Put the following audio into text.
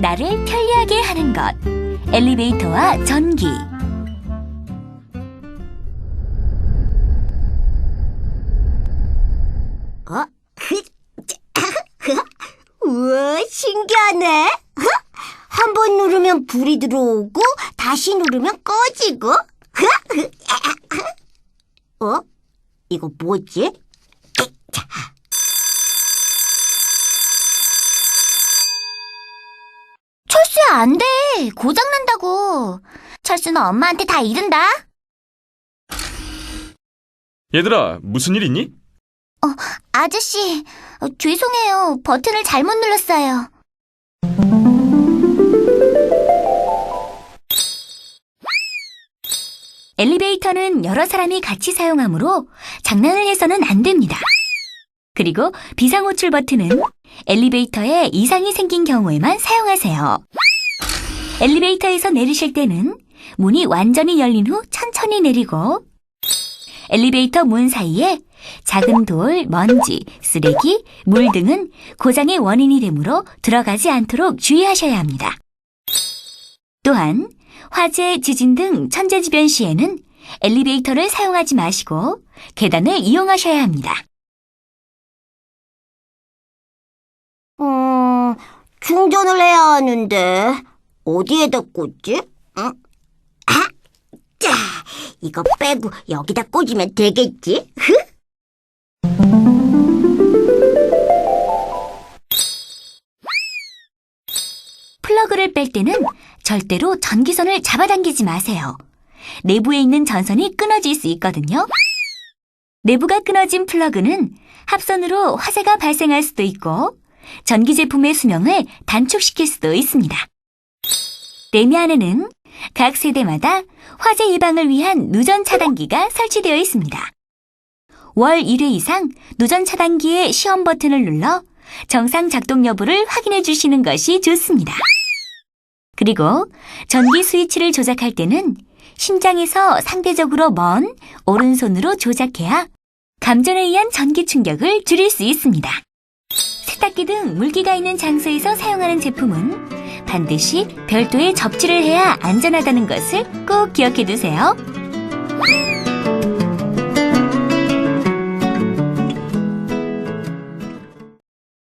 나를 편리하게 하는 것. 엘리베이터와 전기. 어? 우와, 신기하네. 한 번 누르면 불이 들어오고, 다시 누르면 꺼지고. 어? 이거 뭐지? 철수야, 안 돼. 고장난다고. 철수는 엄마한테 다 이른다. 얘들아, 무슨 일 있니? 아저씨, 어, 죄송해요. 버튼을 잘못 눌렀어요. 엘리베이터는 여러 사람이 같이 사용하므로 장난을 해서는 안 됩니다. 그리고 비상 호출 버튼은 엘리베이터에 이상이 생긴 경우에만 사용하세요. 엘리베이터에서 내리실 때는 문이 완전히 열린 후 천천히 내리고 엘리베이터 문 사이에 작은 돌, 먼지, 쓰레기, 물 등은 고장의 원인이 되므로 들어가지 않도록 주의하셔야 합니다. 또한 화재, 지진 등 천재지변 시에는 엘리베이터를 사용하지 마시고 계단을 이용하셔야 합니다. 음, 충전을 해야 하는데, 어디에다 꽂지? 응? 아! 자, 이거 빼고 여기다 꽂으면 되겠지? 흐? 플러그를 뺄 때는 절대로 전기선을 잡아당기지 마세요. 내부에 있는 전선이 끊어질 수 있거든요. 내부가 끊어진 플러그는 합선으로 화재가 발생할 수도 있고 전기 제품의 수명을 단축시킬 수도 있습니다. 레미 안에는 각 세대마다 화재 예방을 위한 누전 차단기가 설치되어 있습니다. 월 1회 이상 누전 차단기의 시험 버튼을 눌러 정상 작동 여부를 확인해 주시는 것이 좋습니다. 그리고 전기 스위치를 조작할 때는 심장에서 상대적으로 먼 오른손으로 조작해야 감전에 의한 전기 충격을 줄일 수 있습니다. 세탁기 등 물기가 있는 장소에서 사용하는 제품은 반드시 별도의 접지를 해야 안전하다는 것을 꼭 기억해 두세요.